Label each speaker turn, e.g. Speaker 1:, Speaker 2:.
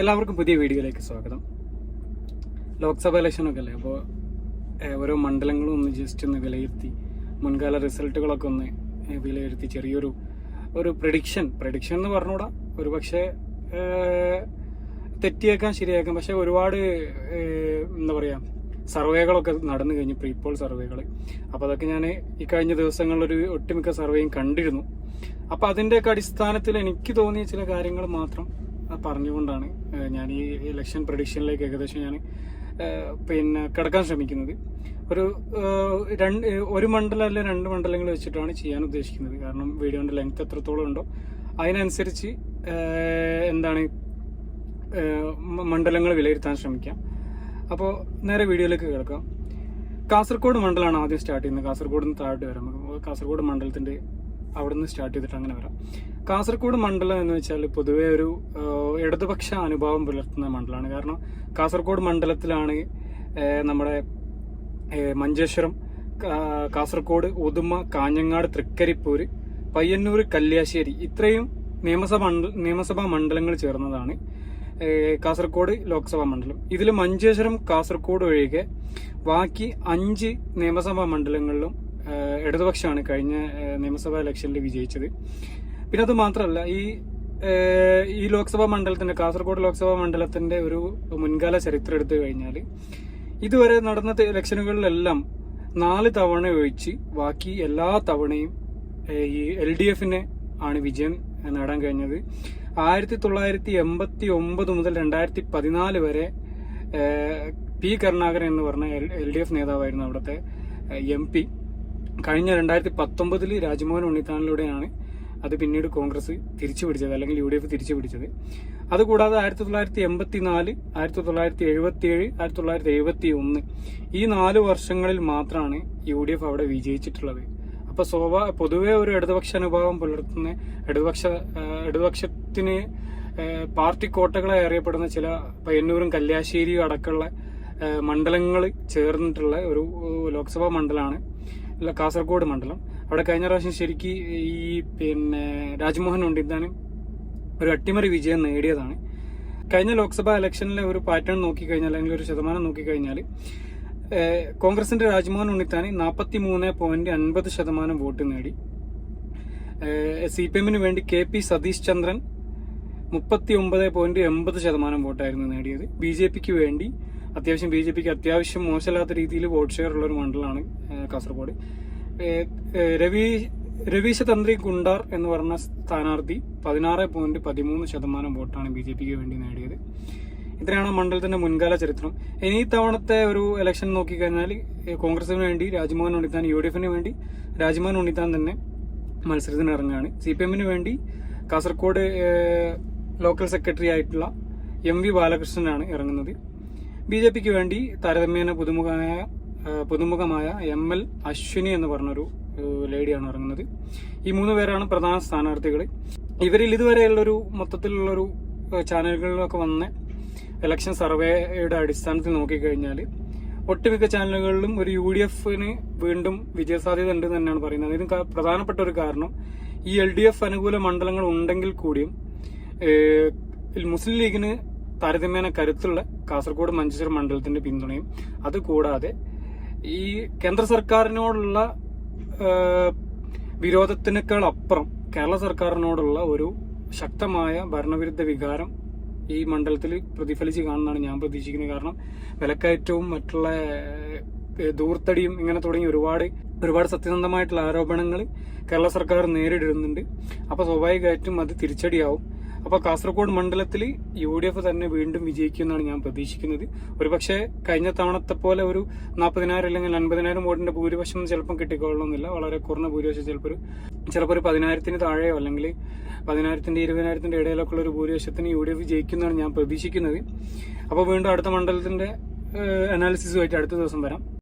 Speaker 1: എല്ലാവർക്കും പുതിയ വീഡിയോയിലേക്ക് സ്വാഗതം. ലോക്സഭ ഇലക്ഷനൊക്കെ അല്ലേ? അപ്പോൾ ഓരോ മണ്ഡലങ്ങളും ഒന്ന് ജസ്റ്റ് ഒന്ന് വിലയിരുത്തി മുൻകാല റിസൾട്ടുകളൊക്കെ ഒന്ന് വിലയിരുത്തി ചെറിയൊരു ഒരു പ്രഡിക്ഷൻ പ്രഡിക്ഷൻ എന്ന് പറഞ്ഞുകൂടാ ഒരു പക്ഷേ തെറ്റിയേക്കാം ശരിയാക്കാം പക്ഷേ ഒരുപാട് എന്താ പറയുക സർവേകളൊക്കെ നടന്നു കഴിഞ്ഞു പ്രീപോൾ സർവേകൾ അപ്പോൾ അതൊക്കെ ഞാൻ ഈ കഴിഞ്ഞ ദിവസങ്ങളിലൊരു ഒട്ടുമിക്ക സർവേയും കണ്ടിരുന്നു. അപ്പോൾ അതിന്റെയൊക്കെ അടിസ്ഥാനത്തിൽ എനിക്ക് തോന്നിയ ചില കാര്യങ്ങൾ മാത്രം പറഞ്ഞുകൊണ്ടാണ് ഞാൻ ഈ ഇലക്ഷൻ പ്രഡിക്ഷനിലേക്ക് ഏകദേശം ഞാൻ പിന്നെ കിടക്കാൻ ശ്രമിക്കുന്നത്. ഒരു രണ്ട് ഒരു മണ്ഡലം അല്ല രണ്ട് മണ്ഡലങ്ങൾ വെച്ചിട്ടാണ് ചെയ്യാൻ ഉദ്ദേശിക്കുന്നത്. കാരണം വീഡിയോന്റെ ലെങ്ത് എത്രത്തോളം ഉണ്ടോ അതിനനുസരിച്ച് എന്താണ് മണ്ഡലങ്ങൾ വിലയിരുത്താൻ ശ്രമിക്കാം. അപ്പോൾ നേരെ വീഡിയോയിലേക്ക് കിടക്കാം. കാസർഗോഡ് മണ്ഡലമാണ് ആദ്യം സ്റ്റാർട്ട് ചെയ്യുന്നത്. കാസർഗോഡ് നിന്ന് താഴോട്ട് വരാം. കാസർഗോഡ് മണ്ഡലത്തിന്റെ അവിടെ നിന്ന് സ്റ്റാർട്ട് ചെയ്തിട്ട് അങ്ങനെ വരാം. കാസർഗോഡ് മണ്ഡലം എന്ന് വെച്ചാൽ പൊതുവെ ഒരു ഇടതുപക്ഷ അനുഭാവം പുലർത്തുന്ന മണ്ഡലമാണ്. കാരണം കാസർഗോഡ് മണ്ഡലത്തിലാണ് നമ്മുടെ മഞ്ചേശ്വരം കാസർഗോഡ് ഉദുമ കാഞ്ഞങ്ങാട് തൃക്കരിപ്പൂര് പയ്യന്നൂർ കല്യാശ്ശേരി ഇത്രയും നിയമസഭ നിയമസഭാ മണ്ഡലങ്ങൾ ചേർന്നതാണ് കാസർഗോഡ് ലോക്സഭാ മണ്ഡലം. ഇതിൽ മഞ്ചേശ്വരം കാസർഗോഡ് ഒഴികെ ബാക്കി അഞ്ച് നിയമസഭാ മണ്ഡലങ്ങളിലും ഇടതുപക്ഷമാണ് കഴിഞ്ഞ നിയമസഭാ ഇലക്ഷനിൽ വിജയിച്ചത്. പിന്നെ അത് മാത്രമല്ല ഈ ഈ ലോക്സഭാ മണ്ഡലത്തിന്റെ കാസർഗോഡ് ലോക്സഭാ മണ്ഡലത്തിന്റെ ഒരു മുൻകാല ചരിത്രം എടുത്തു കഴിഞ്ഞാൽ ഇതുവരെ നടന്ന ഇലക്ഷനുകളിലെല്ലാം നാല് തവണ ഒഴിച്ച് ബാക്കി എല്ലാ തവണയും ഈ എൽ ഡി എഫിന് ആണ് വിജയം നേടാൻ കഴിഞ്ഞത്. ആയിരത്തി തൊള്ളായിരത്തി എൺപത്തി ഒമ്പത് മുതൽ രണ്ടായിരത്തി പതിനാല് വരെ പി കരുണാകരൻ എന്ന് പറഞ്ഞ എൽ ഡി എഫ് നേതാവായിരുന്നു അവിടുത്തെ എം പി. കഴിഞ്ഞ രണ്ടായിരത്തി പത്തൊമ്പതിൽ രാജ്മോഹൻ ഉണ്ണിത്താനിലൂടെയാണ് അത് പിന്നീട് കോൺഗ്രസ് തിരിച്ചു പിടിച്ചത് അല്ലെങ്കിൽ യു ഡി എഫ് തിരിച്ചു പിടിച്ചത്. അതുകൂടാതെ ആയിരത്തി തൊള്ളായിരത്തി എൺപത്തി നാല് ആയിരത്തി തൊള്ളായിരത്തി എഴുപത്തി ഏഴ് ആയിരത്തി തൊള്ളായിരത്തി എഴുപത്തി ഒന്ന് ഈ നാല് വർഷങ്ങളിൽ മാത്രമാണ് യു ഡി എഫ് അവിടെ വിജയിച്ചിട്ടുള്ളത്. അപ്പൊ സ്വാഭാ പൊതുവേ ഒരു ഇടതുപക്ഷ അനുഭാവം പുലർത്തുന്ന ഇടതുപക്ഷ ഇടതുപക്ഷത്തിന് പാർട്ടി കോട്ടകളായി അറിയപ്പെടുന്ന ചില പയ്യന്നൂരും കല്യാശ്ശേരിയും അടക്കമുള്ള മണ്ഡലങ്ങൾ ചേർന്നിട്ടുള്ള ഒരു ലോക്സഭാ മണ്ഡലമാണ് കാസർഗോഡ് മണ്ഡലം. അവിടെ കഴിഞ്ഞ പ്രാവശ്യം ശരിക്ക് ഈ പിന്നെ രാജ്മോഹൻ ഉണ്ണിത്താനും ഒരു അട്ടിമറി വിജയം നേടിയതാണ്. കഴിഞ്ഞ ലോക്സഭാ ഇലക്ഷനിലെ ഒരു പാറ്റേൺ നോക്കിക്കഴിഞ്ഞാൽ അല്ലെങ്കിൽ ഒരു ശതമാനം നോക്കിക്കഴിഞ്ഞാൽ കോൺഗ്രസിന്റെ രാജ്മോഹൻ ഉണ്ണിത്താനി നാൽപ്പത്തി മൂന്ന് പോയിന്റ് അൻപത് ശതമാനം വോട്ട് നേടി. സി പി എമ്മിന് വേണ്ടി കെ പി സതീഷ് ചന്ദ്രൻ മുപ്പത്തി ഒമ്പത് പോയിന്റ് എൺപത് ശതമാനം വോട്ടായിരുന്നു നേടിയത്. ബി ജെ പിക്ക് വേണ്ടി അത്യാവശ്യം ബി ജെ പിക്ക് അത്യാവശ്യം മോശമില്ലാത്ത രീതിയിൽ വോട്ട് ഷെയർ ഉള്ള ഒരു മണ്ഡലമാണ് കാസർഗോഡ്. രവി രവീശ തന്ത്രി ഗുണ്ടാർ എന്ന് പറഞ്ഞ സ്ഥാനാർത്ഥി പതിനാറ് പോയിന്റ് പതിമൂന്ന് ശതമാനം വോട്ടാണ് ബി ജെ പിക്ക് വേണ്ടി നേടിയത്. ഇത്രയാണ് മണ്ഡലത്തിന്റെ മുൻകാല ചരിത്രം. ഇനി തവണത്തെ ഒരു ഇലക്ഷൻ നോക്കിക്കഴിഞ്ഞാൽ കോൺഗ്രസിന് വേണ്ടി രാജ്മോഹൻ ഉണ്ണിത്താൻ യു ഡി എഫിന് വേണ്ടി രാജ്മോഹൻ ഉണ്ണിത്താൻ തന്നെ മത്സരത്തിന് ഇറങ്ങുകയാണ്. സി പി എമ്മിന് വേണ്ടി കാസർഗോഡ് ലോക്കൽ സെക്രട്ടറി ആയിട്ടുള്ള എം വി ബാലകൃഷ്ണനാണ് ഇറങ്ങുന്നത്. ബി ജെ പിക്ക് വേണ്ടി താരതമ്യേന പുതുമുഖമായ പുതുമുഖമായ എം എൽ അശ്വിനി എന്ന് പറഞ്ഞൊരു ലേഡിയാണ് ഇറങ്ങുന്നത്. ഈ മൂന്ന് പേരാണ് പ്രധാന സ്ഥാനാർത്ഥികൾ ഇവരിൽ ഇതുവരെയുള്ളൊരു മൊത്തത്തിലുള്ളൊരു ചാനലുകളിലൊക്കെ വന്ന ഇലക്ഷൻ സർവേയുടെ അടിസ്ഥാനത്തിൽ നോക്കിക്കഴിഞ്ഞാൽ ഒട്ടുമിക്ക ചാനലുകളിലും ഒരു യു ഡി എഫിന് വീണ്ടും വിജയസാധ്യത ഉണ്ട് തന്നെയാണ് പറയുന്നത്. ഇതിന് പ്രധാനപ്പെട്ട ഒരു കാരണം ഈ എൽ ഡി എഫ് അനുകൂല മണ്ഡലങ്ങൾ ഉണ്ടെങ്കിൽ കൂടിയും മുസ്ലിം ലീഗിന് താരതമ്യേന കരുത്തുള്ള കാസർഗോഡ് മഞ്ചേശ്വരം മണ്ഡലത്തിന്റെ പിന്തുണയും അതുകൂടാതെ ഈ കേന്ദ്ര സർക്കാരിനോടുള്ള വിരോധത്തിനേക്കാൾ അപ്പുറം കേരള സർക്കാരിനോടുള്ള ഒരു ശക്തമായ ഭരണവിരുദ്ധ വികാരം ഈ മണ്ഡലത്തിൽ പ്രതിഫലിച്ച് കാണുന്നതാണ് ഞാൻ പ്രതീക്ഷിക്കുന്നത്. കാരണം വിലക്കയറ്റവും മറ്റുള്ള ദൂർത്തടിയും ഇങ്ങനെ തുടങ്ങി ഒരുപാട് ഒരുപാട് സത്യസന്ധമായിട്ടുള്ള ആരോപണങ്ങൾ കേരള സർക്കാർ നേരിടുന്നുണ്ട്. അപ്പോൾ സ്വാഭാവികമായിട്ടും അത് തിരിച്ചടിയാവും. അപ്പൊ കാസർഗോഡ് മണ്ഡലത്തിൽ യു ഡി എഫ് തന്നെ വീണ്ടും വിജയിക്കുമെന്നാണ് ഞാൻ പ്രതീക്ഷിക്കുന്നത്. ഒരുപക്ഷെ കഴിഞ്ഞ തവണത്തെ പോലെ ഒരു നാൽപ്പതിനായിരം അല്ലെങ്കിൽ അൻപതിനായിരം വോട്ടിന്റെ ഭൂരിപക്ഷം ചിലപ്പം കിട്ടിക്കൊള്ളണമെന്നില്ല. വളരെ കുറഞ്ഞ ഭൂരിപക്ഷം ചിലപ്പോൾ ചിലപ്പോൾ ഒരു പതിനായിരത്തിന് താഴെയോ അല്ലെങ്കിൽ പതിനായിരത്തിന്റെ ഇരുപതിനായിരത്തിന്റെ ഇടയിലൊക്കെ ഉള്ള ഒരു ഭൂരിപക്ഷത്തിന് യു ഡി എഫ് ജയിക്കുന്നതാണ് ഞാൻ പ്രതീക്ഷിക്കുന്നത്. അപ്പോൾ വീണ്ടും അടുത്ത മണ്ഡലത്തിന്റെ അനാലിസിസുമായിട്ട് അടുത്ത ദിവസം വരാം.